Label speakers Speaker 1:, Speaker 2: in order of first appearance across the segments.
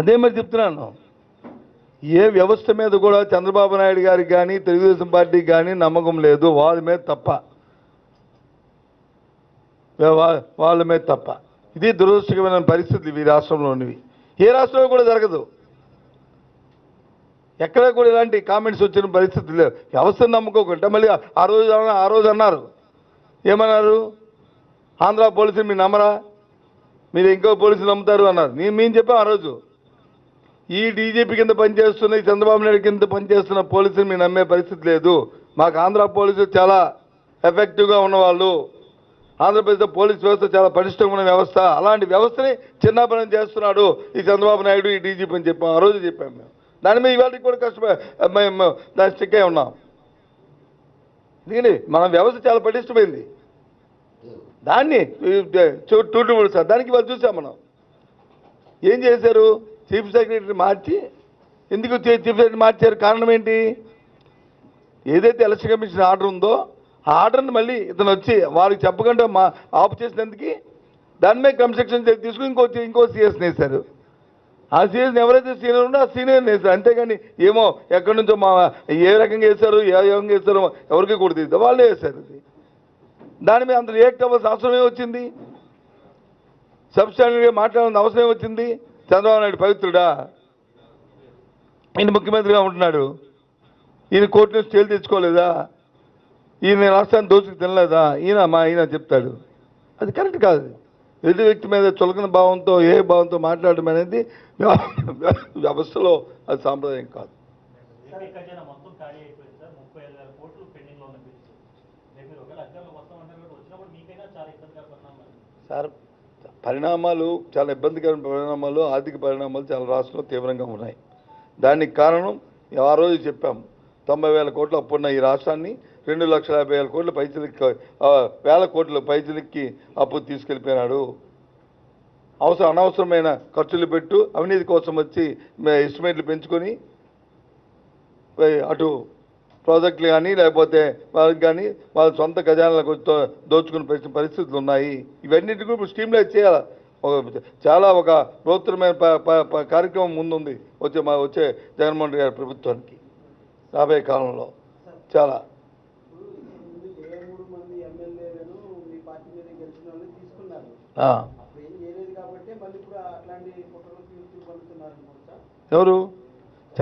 Speaker 1: అదే మరి చెప్తున్నాను. ఏ వ్యవస్థ మీద కూడా చంద్రబాబు నాయుడు గారికి కానీ తెలుగుదేశం పార్టీకి కానీ నమ్మకం లేదు. వాళ్ళ మీద తప్ప. వాళ్ళ మీద తప్ప. ఇది దురదృష్టకమైన పరిస్థితులు ఈ రాష్ట్రంలో ఉన్నవి ఏ రాష్ట్రంలో కూడా జరగదు. ఎక్కడ కూడా ఇలాంటి కామెంట్స్ వచ్చిన పరిస్థితి లేవు. వ్యవస్థను నమ్ముకోకుండా మళ్ళీ ఆ రోజు ఆ రోజు అన్నారు. ఏమన్నారు? ఆంధ్ర పోలీసులు మీ నమ్మరా? మీరు ఇంకో పోలీసులు నమ్ముతారు అన్నారు. నేను మేము చెప్పాం ఆ రోజు. ఈ డీజీపీ కింద పనిచేస్తున్న ఈ చంద్రబాబు నాయుడు కింద పనిచేస్తున్న పోలీసులు మీరు నమ్మే పరిస్థితి లేదు. మాకు ఆంధ్ర పోలీసులు చాలా ఎఫెక్టివ్గా ఉన్నవాళ్ళు. ఆంధ్రప్రదేశ్లో పోలీస్ వ్యవస్థ చాలా పటిష్టమైన వ్యవస్థ. అలాంటి వ్యవస్థని చిన్నాపనం చేస్తున్నాడు ఈ చంద్రబాబు నాయుడు ఈ డీజీపీ అని చెప్పాం. ఆ రోజు చెప్పాం మేము. దాని మీద ఇవాళకి కూడా కష్టపడి మేము దాని స్టిక్ అయి ఉన్నాం. ఎందుకని మన వ్యవస్థ చాలా పటిష్టమైంది. దాన్ని టూ సార్ దానికి వాళ్ళు చూసాం మనం. ఏం చేశారు? చీఫ్ సెక్రటరీ మార్చి ఎందుకు చీఫ్ సెక్రటరీ మార్చారు? కారణం ఏంటి? ఏదైతే ఎలక్షన్ కమిషన్ ఆర్డర్ ఉందో ఆ ఆర్డర్ని మళ్ళీ ఇతను వచ్చి వారికి చెప్పకుండా మా ఆఫ్ చేసినందుకు దాని మీద కన్స్ట్రక్షన్ తీసుకుని ఇంకో ఇంకో సీఎస్ని వేశారు ఆ సీఎస్ ఎవరైతే సీనియర్ ఉందో ఆ సీనియర్ వేశారు అంతేగాని ఏమో ఎక్కడి నుంచో మా ఏ రకంగా వేశారు ఏ రకంగా వేశారో ఎవరికి కూడా తెలియదు. వాళ్ళే వేశారు దాని మీద అంత రియాక్ట్ అవ్వాల్సిన అవసరం ఏమొచ్చింది సబ్స్టాండర్డ్గా మాట్లాడాల్సిన అవసరం ఏమొచ్చింది చంద్రబాబు నాయుడు పవిత్రుడా? ఈయన ముఖ్యమంత్రిగా ఉంటున్నాడు. ఈయన కోర్టు నుంచి స్టేలు తెచ్చుకోలేదా? ఈయన రాష్ట్రాన్ని దోచుకు తినలేదా? ఈయన మా ఈయన చెప్తాడు. అది కరెక్ట్ కాదు. ఎదుటి వ్యక్తి మీద చులకన భావంతో ఏ భావంతో మాట్లాడడం అనేది వ్యవస్థలో అది సాంప్రదాయం కాదు
Speaker 2: ఏపీ ఖజానా మొత్తం ఖాళీ అయిపోయింది సార్ ముప్పై ఐదు వేల కోట్లు పెండింగ్లో ఉన్న బిల్స్ రేపు మీరు ఒకవేళ అధికారులు వస్తాం అంటారు కాబట్టి వచ్చినప్పుడు మీకైనా చాలా ఇబ్బందిగా పరిణామాలు
Speaker 1: సార్ పరిణామాలు చాలా ఇబ్బందికరమైన పరిణామాలు ఆర్థిక పరిణామాలు చాలా రాష్ట్రంలో తీవ్రంగా ఉన్నాయి. దానికి కారణం ఆ రోజు చెప్పాం. తొంభై వేల కోట్ల అప్పున్న ఈ రాష్ట్రాన్ని రెండు లక్షల యాభై వేల కోట్ల పైసలకి వేల కోట్ల పైచలకి అప్పు తీసుకెళ్ళిపోయినాడు. అవసరం అనవసరమైన ఖర్చులు పెట్టు అవినీతి కోసం వచ్చి ఎస్టిమేట్లు పెంచుకొని అటు ప్రాజెక్టులు కానీ లేకపోతే వాళ్ళకి కానీ వాళ్ళ సొంత ఖజానాలకు దోచుకునే పరిస్థితి పరిస్థితులు ఉన్నాయి. ఇవన్నిటి కూడా ఇప్పుడు స్ట్రీమ్లైజ్ చేయాలి? చాలా ఒక బృహత్తరమైన ప- కార్యక్రమం ముందుంది వచ్చే మా వచ్చే జగన్మోహన్ రెడ్డి గారి ప్రభుత్వానికి రాబోయే కాలంలో. చాలా. ఎవరు?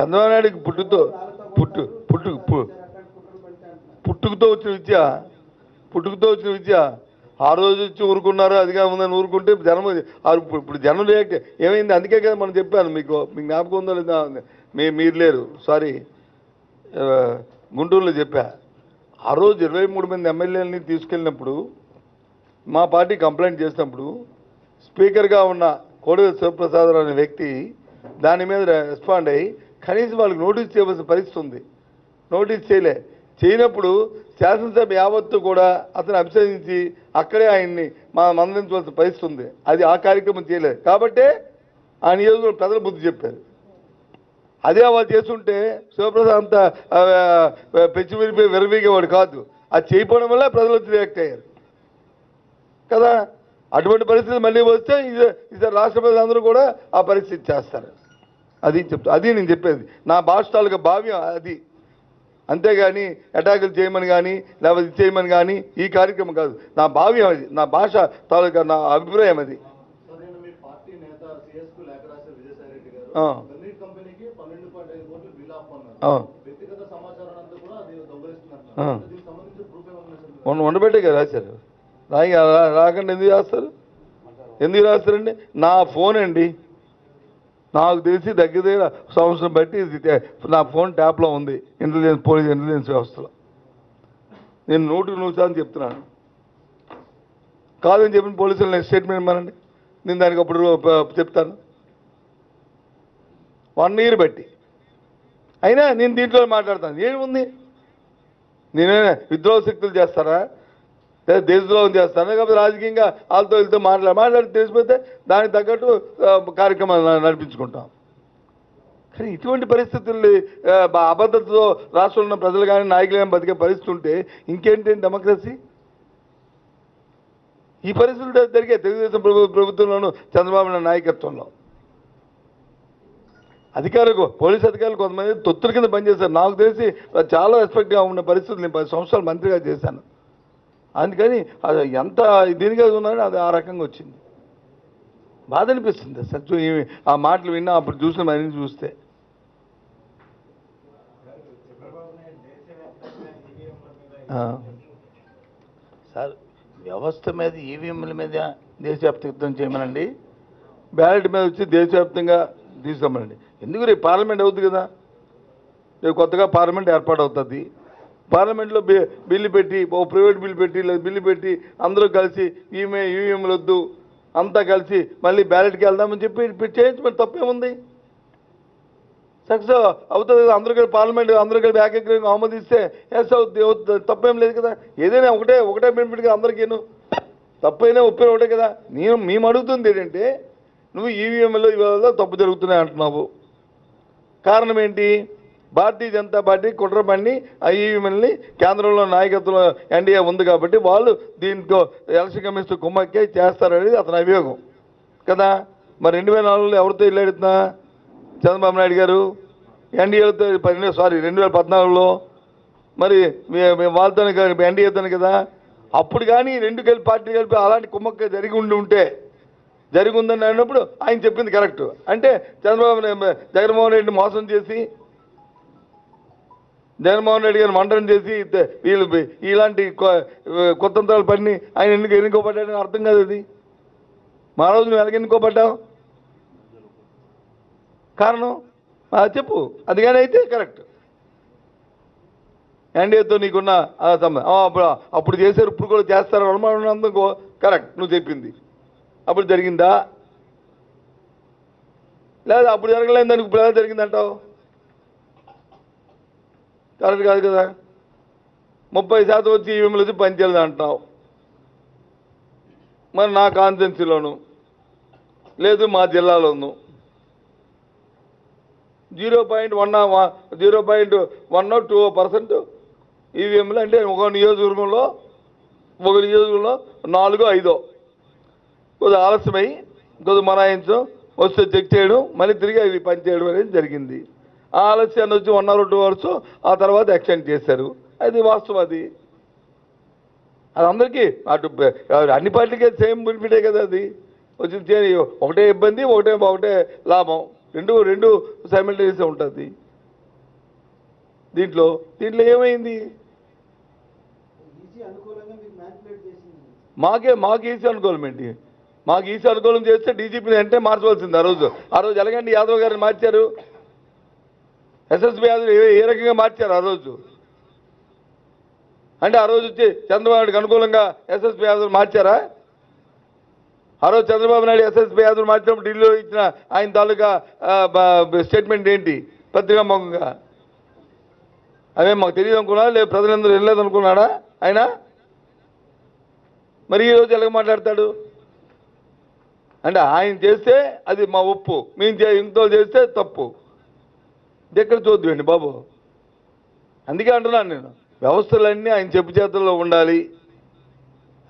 Speaker 1: చంద్రబాబు నాయుడికి పుట్టుతో పుట్టు పుట్టు పు- పుట్టుకతో వచ్చిన విద్య పుట్టుకతో వచ్చిన విద్య. ఆ రోజు వచ్చి ఊరుకున్నారు అదిగా ఉందని ఊరుకుంటే జనం ఇప్పుడు జనం రియాక్ట్ ఏమైంది? అందుకే కదా మనం చెప్పాను మీకు మీకు జ్ఞాపకం ఉందో లేదా మీ మీరు లేరు సారీ. గుంటూరులో చెప్పా. ఆ రోజు ఇరవై మూడు మంది ఎమ్మెల్యేలని తీసుకెళ్ళినప్పుడు మా పార్టీ కంప్లైంట్ చేసినప్పుడు స్పీకర్గా ఉన్న కోడెల శివప్రసాదరావు అనే వ్యక్తి దాని మీద రెస్పాండ్ అయ్యి కనీసం వాళ్ళకి నోటీస్ చేయవలసిన పరిస్థితి ఉంది. నోటీస్ చేయలే. చేయనప్పుడు శాసనసభ యావత్తు కూడా అతను అభిషేకించి అక్కడే ఆయన్ని మా మందలించవలసిన పరిస్థితి ఉంది. అది ఆ కార్యక్రమం చేయలేదు. కాబట్టే ఆ నియోజకవర్గం ప్రజలు బుద్ధి చెప్పారు. అదే వాళ్ళు చేస్తుంటే శివప్రసాద్ అంత పెంచి విరిపోయి విరవీగేవాడు కాదు. అది చేయకపోవడం వల్ల ప్రజలు వచ్చి రియాక్ట్ అయ్యారు. కదా? అటువంటి పరిస్థితి మళ్ళీ వస్తే ఇది ఇది రాష్ట్ర ప్రజలందరూ కూడా ఆ పరిస్థితి చేస్తారు. అది చెప్తా అది నేను చెప్పేది. నా భాష తాలూకా భావ్యం అది. అంతేగాని అటాకులు చేయమని కానీ లేకపోతే చేయమని కానీ ఈ కార్యక్రమం కాదు. నా భావ్యం అది. నా భాష తాలూకా నా అభిప్రాయం అది. ఉండబెట్టే కదా రాశారు. రాయి రాకుండా ఎందుకు రాస్తారు? ఎందుకు రాస్తారండి? నా ఫోన్ అండి. నాకు తెలిసి దగ్గర దగ్గర సంవత్సరం బట్టి నా ఫోన్ ట్యాప్లో ఉంది. ఇంటెలిజెన్స్ పోలీస్ ఇంటెలిజెన్స్ వ్యవస్థలో. నేను నూటికి నూరు శాతం చెప్తున్నాను. కాదని చెప్పిన పోలీసులు నేను స్టేట్మెంట్ ఇవ్వనండి నేను దానికి అప్పుడు చెప్తాను. వన్ ఇయర్ బట్టి. అయినా నేను దీంట్లో మాట్లాడతాను. ఏముంది? నేనే విద్రోహ శక్తులు చేస్తారా? దేశద్రోహం చేస్తాను. కాబట్టి రాజకీయంగా వాళ్ళతో వెళ్తే మాట్లాడి మాట్లాడి తెలిసిపోతే దానికి తగ్గట్టు కార్యక్రమాలు నడిపించుకుంటాం. కానీ ఇటువంటి పరిస్థితుల్ని అబద్ధతతో రాష్ట్రంలో ఉన్న ప్రజలు కానీ నాయకులు కానీ బతికే పరిస్థితి ఉంటే ఇంకేంటి డెమోక్రసీ? ఈ పరిస్థితులు జరిగే తెలుగుదేశం ప్రభు ప్రభుత్వంలోనూ చంద్రబాబు నాయుడు నాయకత్వంలో. అధికారులకు పోలీస్ అధికారులు కొంతమంది తొత్తుల కింద పనిచేశారు. నాకు తెలిసి చాలా రెస్పెక్ట్గా ఉన్న పరిస్థితులు నేను పది సంవత్సరాలు మంత్రిగా చేశాను. అందుకని అది ఎంత దీనిగా ఉన్నారో అది ఆ రకంగా వచ్చింది. బాధ అనిపిస్తుంది అసలు. చూ- ఈ- ఆ మాటలు విన్నా అప్పుడు చూసిన మనీ చూస్తే. సార్ వ్యవస్థ మీద ఈవీఎంల మీద దేశవ్యాప్త యుద్ధం చేయమనండి? బ్యాలెట్ మీద వచ్చి దేశవ్యాప్తంగా తీసుకోమనండి. ఎందుకు రేపు పార్లమెంట్ అవుతుంది కదా? రేపు కొత్తగా పార్లమెంట్ ఏర్పాటు అవుతుంది పార్లమెంట్లో బిల్లు పెట్టి ఓ ప్రైవేట్ బిల్లు పెట్టి బిల్లు పెట్టి అందరూ కలిసి ఈమె ఈవీఎంలు వద్దు అంతా కలిసి మళ్ళీ బ్యాలెట్కి వెళ్దామని చెప్పి పె- చేయించమని తప్పేముంది? సక్సెస్ అవుతుంది కదా అందరూ కలిసి పార్లమెంట్ అందరూ కలిసి ఏకగ్రీవంగా ఆమోదిస్తే ఎస్ అవుతుంది అవుతుంది తప్పేం లేదు కదా. ఏదైనా ఒకటే ఒకటే బెనిఫిట్ కదా అందరికీను. తప్పైనా ఒప్పిన ఒకటే కదా. నేను మేము అడుగుతుంది ఏంటంటే నువ్వు ఈవీఎంలో ఇవాళ తప్పు జరుగుతున్నాయి అంటున్నావు. కారణం ఏంటి? భారతీయ జనతా పార్టీ కుట్ర పన్ని కేంద్రంలో నాయకత్వంలో ఎన్డీఏ ఉంది కాబట్టి వాళ్ళు దీంతో ఎలక్షన్ కమిషన్ కుమ్మక్కే చేస్తారనేది అతని అభియోగం. కదా? మరి రెండు వేల నాలుగులో ఎవరితో ఇల్లాడుతున్నా చంద్రబాబు నాయుడు గారు? ఎన్డీఏతో పన్నెండు సారీ రెండు వేల పద్నాలుగులో? మరి మే- మేము వాళ్ళతోనే కదా ఎన్డీఏతోనే కదా? అప్పుడు కానీ రెండు కలిపి పార్టీ కలిపి అలాంటి కుమ్మక్క జరిగి ఉండి ఉంటే జరిగి ఉందని అన్నప్పుడు ఆయన చెప్పింది కరెక్ట్. అంటే చంద్రబాబు జగన్మోహన్ రెడ్డిని మోసం చేసి జగన్మోహన్ రెడ్డి గారిని మండలం చేసి వీళ్ళు ఇలాంటి కొ- కుతంత్రాలు పడిని ఆయన ఎందుకు ఎన్నుకోబడ్డాడని అర్థం కాదు అది. మా రోజు నువ్వు ఎలాగ ఎన్నుకోబడ్డావు? కారణం? చెప్పు. అది కానీ అయితే కరెక్ట్. ఎన్డీఏతో నీకున్న సంబంధం అప్పుడు అప్పుడు చేశారు ఇప్పుడు కూడా చేస్తారు అనుమానం కరెక్ట్. నువ్వు చెప్పింది. అప్పుడు జరిగిందా? లేదా అప్పుడు జరగలేదు దానికి ఇప్పుడు ఎలా జరిగిందంటావు? కరెక్ట్ కాదు కదా? ముప్పై శాతం వచ్చి ఈవీఎంలు వచ్చి పనిచేయలేదు అంటున్నావు. మరి నా కాన్స్టెన్సీలోను లేదు మా జిల్లాలోను. Zero point one zero point one two percent ఈవీఎంలు అంటే ఒక నియోజకవర్గంలో ఒక నియోజకవర్గంలో నాలుగో ఐదో. కొద్దిగా ఆలస్యమై కొద్దిగా మనాయించడం వస్తే చెక్ చేయడం మళ్ళీ తిరిగి అవి పనిచేయడం అనేది జరిగింది. ఆలస్యాన్ని వచ్చి వన్ అవర్ టూ అవర్స్ ఆ తర్వాత ఎక్స్టెండ్ చేశారు. అది వాస్తవం అది. అది అందరికీ అటు అన్ని పార్టీలకి సేమ్ బెనిఫిటే కదా అది. వచ్చింది ఒకటే ఇబ్బంది ఒకటే ఒకటే లాభం. రెండు రెండు సైమిల్టేనియస్ ఉంటుంది. దీంట్లో దీంట్లో ఏమైంది?
Speaker 3: మాకే
Speaker 1: మాకు ఈసీ అనుకూలం ఏంటి? మాకు ఈసీ అనుకూలం చేస్తే డీజీపీని అంటే మార్చవలసింది ఆ రోజు. ఆ రోజు ఎలాగండి యాదవ్ గారిని మార్చారు? ఎస్ఎస్బి యాదవ్ ఏ- రకంగా మార్చారు ఆ రోజు? అంటే ఆ రోజు వచ్చి చంద్రబాబు నాయుడుకి అనుకూలంగా ఎస్ఎస్పి యాదవ్ మార్చారా? ఆ రోజు చంద్రబాబు నాయుడు ఎస్ఎస్బి యాదవ్ మార్చినప్పుడు ఢిల్లీలో ఇచ్చిన ఆయన తాలూకా స్టేట్మెంట్ ఏంటి? పత్రికాముఖంగా అవే మాకు తెలియదు అనుకున్నా లేదు ప్రజలందరూ వెళ్ళలేదు అనుకున్నాడా ఆయన మరి ఈరోజు ఎలాగ మాట్లాడతాడు? అంటే ఆయన చేస్తే అది మా ఒప్పు. మేము చే ఇంకో చేస్తే తప్పు. ఇది ఎక్కడ బాబు. అందుకే అంటున్నాను నేను. వ్యవస్థలన్నీ ఆయన చెప్పు చేతుల్లో ఉండాలి.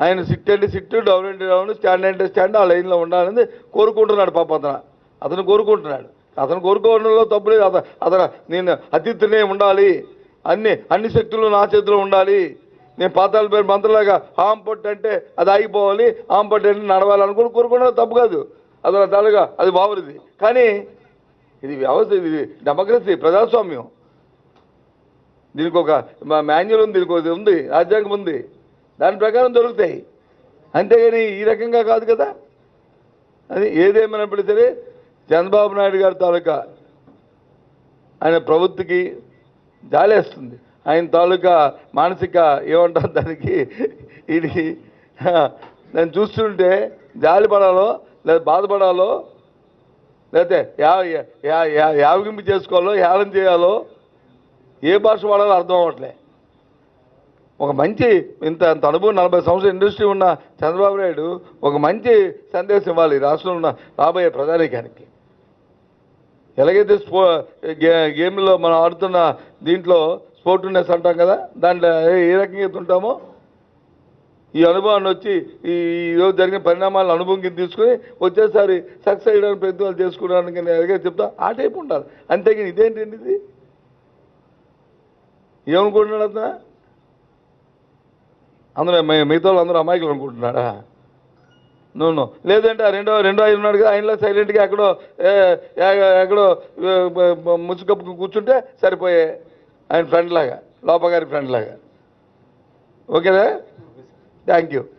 Speaker 1: ఆయన సిట్ అంటే సిట్ డౌన్ అంటే డౌన్ స్టాండ్ అంటే స్టాండ్ ఆ లైన్లో ఉండాలని కోరుకుంటున్నాడు పాప అతను. అతను కోరుకుంటున్నాడు. అతను కోరుకోవడంలో తప్పు లేదు. అతను అతను నేను అతిథినే ఉండాలి. అన్ని అన్ని శక్తులు నా చేతిలో ఉండాలి. నేను పాతాల పేరు మంత్రులాగా హామ్ పొట్టు అంటే అది ఆగిపోవాలి. హామ్ పొట్టు అంటే నడవాలనుకుని కోరుకోవడం తప్పు కాదు. అతను తలగా అది బాగుంది కానీ ఇది వ్యవస్థ ఇది డెమోక్రసీ ప్రజాస్వామ్యం. దీనికి ఒక మా మాన్యువల్ ఉంది దీనికి ఉంది రాజ్యాంగం ఉంది. దాని ప్రకారం దొరుకుతాయి. అంతేగాని ఈ రకంగా కాదు కదా. అది ఏదేమైనప్పుడు సరే చంద్రబాబు నాయుడు గారి తాలూకా ఆయన ప్రవృత్తికి జాలేస్తుంది. ఆయన తాలూకా మానసిక ఏమంటారు దానికి? ఇది నేను చూస్తుంటే జాలి పడాలో లేదా బాధపడాలో లేకపోతే యావగింపు చేసుకోవాలో హేళన చేయాలో ఏ భాష వాడాలో అర్థం అవ్వట్లే. ఒక మంచి ఇంత అంత అనుభవం నలభై సంవత్సరాల ఇండస్ట్రీ ఉన్న చంద్రబాబు నాయుడు ఒక మంచి సందేశం ఇవ్వాలి ఈ రాష్ట్రంలో ఉన్న రాబోయే ప్రజానీకానికి. ఎలాగైతే స్పో గే గేమ్లో మనం ఆడుతున్న దీంట్లో స్పోర్టివ్నెస్ అంటాం కదా దాంట్లో ఏ- రకంగా ఉంటామో ఈ అనుభవాన్ని వచ్చి ఈ ఈరోజు జరిగిన పరిణామాలను అనుభవం కింద తీసుకొని వచ్చేసారి సక్సెస్ అయ్యడానికి ప్రయత్నాలు చేసుకోవడానికి నేను అడిగే చెప్తా ఆ టైప్ ఉండాలి. అంతేగాని ఇదేంటండి ఇది? ఏమనుకుంటున్నాడు అతను? అందులో మిగతా వాళ్ళు అందరూ అమాయకులు అనుకుంటున్నాడా నూనె లేదంటే ఆ రెండో రెండో ఆయన ఉన్నాడు కదా ఆయనలో సైలెంట్గా ఎక్కడో ఎక్కడో ముసుగప్పు కూర్చుంటే సరిపోయే ఆయన ఫ్రెండ్ లాగా లోపగారి ఫ్రెండ్ లాగా ఓకేనా? Thank you.